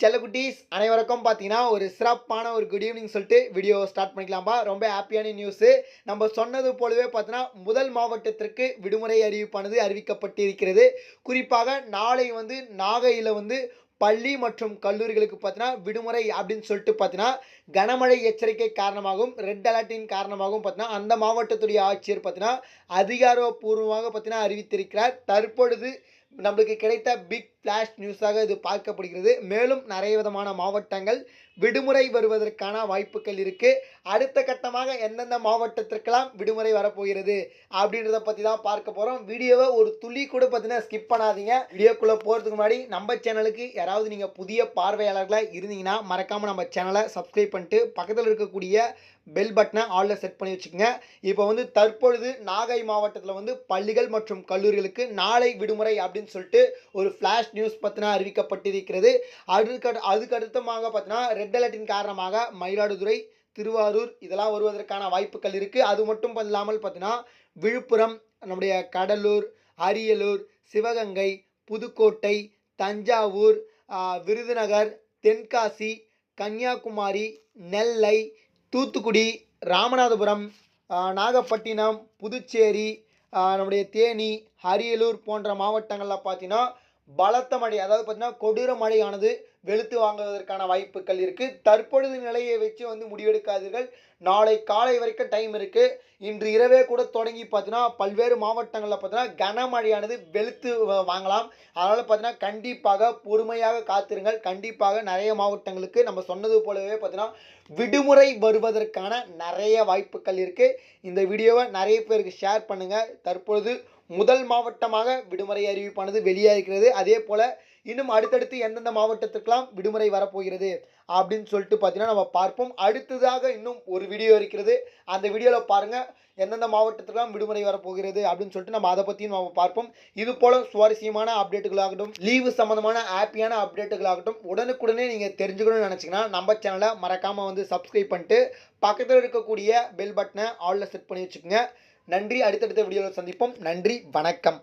செல்லக்குட்டீஸ் அனைவருக்கும் பார்த்தீங்கன்னா ஒரு சிறப்பான ஒரு குட் ஈவினிங் சொல்லிட்டு வீடியோ ஸ்டார்ட் பண்ணிக்கலாம்பா. ரொம்ப ஹாப்பியான நியூஸு நம்ம சொன்னது போலவே பார்த்தீங்கன்னா முதல் மாவட்டத்திற்கு விடுமுறை அறிவிப்பானது அறிவிக்கப்பட்டிருக்கிறது. குறிப்பாக நாளை வந்து நாகையில் வந்து பள்ளி மற்றும் கல்லூரிகளுக்கு பார்த்தீங்கன்னா விடுமுறை அப்படின்னு சொல்லிட்டு பார்த்தீங்கன்னா கனமழை எச்சரிக்கை காரணமாகவும் ரெட் அலர்ட்டின் காரணமாகவும் பார்த்தீங்கன்னா அந்த மாவட்டத்துடைய ஆட்சியர் பார்த்தீங்கன்னா அதிகாரப்பூர்வமாக பார்த்தீங்கன்னா அறிவித்திருக்கிறார். தற்பொழுது நம்மளுக்கு கிடைத்த பிக் ஃப்ளாஷ் நியூஸாக இது பார்க்கப்படுகிறது. மேலும் நிறைய விதமான மாவட்டங்கள் விடுமுறை வருவதற்கான வாய்ப்புகள் இருக்குது அடுத்த கட்டமாக எந்தெந்த மாவட்டத்திற்கெல்லாம் விடுமுறை வரப்போகிறது அப்படின்றத பற்றி தான் பார்க்க போகிறோம் வீடியோவை ஒரு துளி கூட பார்த்தீங்கன்னா ஸ்கிப் பண்ணாதீங்க. வீடியோக்குள்ளே போகிறதுக்கு முன்னாடி நம்ம சேனலுக்கு யாராவது நீங்கள் புதிய பார்வையாளர்களாக இருந்தீங்கன்னா மறக்காமல் நம்ம சேனலை சப்ஸ்கிரைப் பண்ணிட்டு பக்கத்தில் இருக்கக்கூடிய பெல் பட்டனை ஆளில் செட் பண்ணி வச்சுக்கோங்க. இப்போ வந்து தற்பொழுது நாகை மாவட்டத்தில் வந்து பள்ளிகள் மற்றும் கல்லூரிகளுக்கு நாளை விடுமுறை அப்படின்னு சொல்லிட்டு ஒரு ஃப்ளாஷ் நியூஸ் பற்றினா அறிவிக்கப்பட்டிருக்கிறது. அதுக்கு அதுக்கு அடுத்தமாக பார்த்தீங்கன்னா ரெட் அலர்ட்டின் காரணமாக மயிலாடுதுறை திருவாரூர் இதெல்லாம் வருவதற்கான வாய்ப்புகள் இருக்குது அது மட்டும் இல்லாமல் பார்த்தீங்கன்னா விழுப்புரம் நம்முடைய கடலூர் அரியலூர் சிவகங்கை புதுக்கோட்டை தஞ்சாவூர் விருதுநகர் தென்காசி கன்னியாகுமரி நெல்லை தூத்துக்குடி ராமநாதபுரம் நாகப்பட்டினம் புதுச்சேரி நம்முடைய தேனி அரியலூர் போன்ற மாவட்டங்களில் பார்த்தீங்கன்னா பலத்த மழை அதாவது பார்த்தீங்கன்னா கொடூர மழையானது வெளுத்து வாங்குவதற்கான வாய்ப்புகள் இருக்குது தற்பொழுது நிலையை வச்சு வந்து முடிவெடுக்காதீர்கள். நாளை காலை வரைக்கும் டைம் இருக்குது இன்று இரவே கூட தொடங்கி பார்த்தீங்கன்னா பல்வேறு மாவட்டங்களில் பார்த்தீங்கன்னா கனமழையானது வெளுத்து வ- வாங்கலாம். அதனால் பார்த்தீங்கன்னா கண்டிப்பாக பொறுமையாக காத்திருங்கள். கண்டிப்பாக நிறைய மாவட்டங்களுக்கு நம்ம சொன்னது போலவே பார்த்தீங்கன்னா விடுமுறை வருவதற்கான நிறைய வாய்ப்புகள் இருக்குது இந்த வீடியோவை நிறைய பேருக்கு ஷேர் பண்ணுங்கள் தற்பொழுது முதல் மாவட்டமாக விடுமுறை அறிவிப்பானது வெளியாகிறது அதே போல் இன்னும் அடுத்தடுத்து எந்தெந்த மாவட்டத்துக்கெல்லாம் விடுமுறை வரப்போகிறது அப்படின்னு சொல்லிட்டு பார்த்தீங்கன்னா நம்ம பார்ப்போம். அடுத்ததாக இன்னும் ஒரு வீடியோ இருக்கிறது. அந்த வீடியோவில் பாருங்கள் எந்தெந்த மாவட்டத்துக்கெல்லாம் விடுமுறை வரப்போகிறது அப்படின்னு சொல்லிட்டு நம்ம அதை பற்றியும் நம்ம பார்ப்போம். இது போல சுவாரஸ்யமான அப்டேட்டுகளாகட்டும் லீவு சம்மந்தமான ஹாப்பியான அப்டேட்டுகளாகட்டும் உடனுக்குடனே நீங்கள் தெரிஞ்சுக்கணும்னு நினச்சிங்கன்னா நம்ம சேனலை மறக்காமல் வந்து சப்ஸ்கிரைப் பண்ணிட்டு பக்கத்தில் இருக்கக்கூடிய பெல் பட்டனை ஆலில் செட் பண்ணி வச்சுக்கோங்க. நன்றி. அடுத்தடுத்த வீடியோவில் சந்திப்போம். நன்றி. வணக்கம்.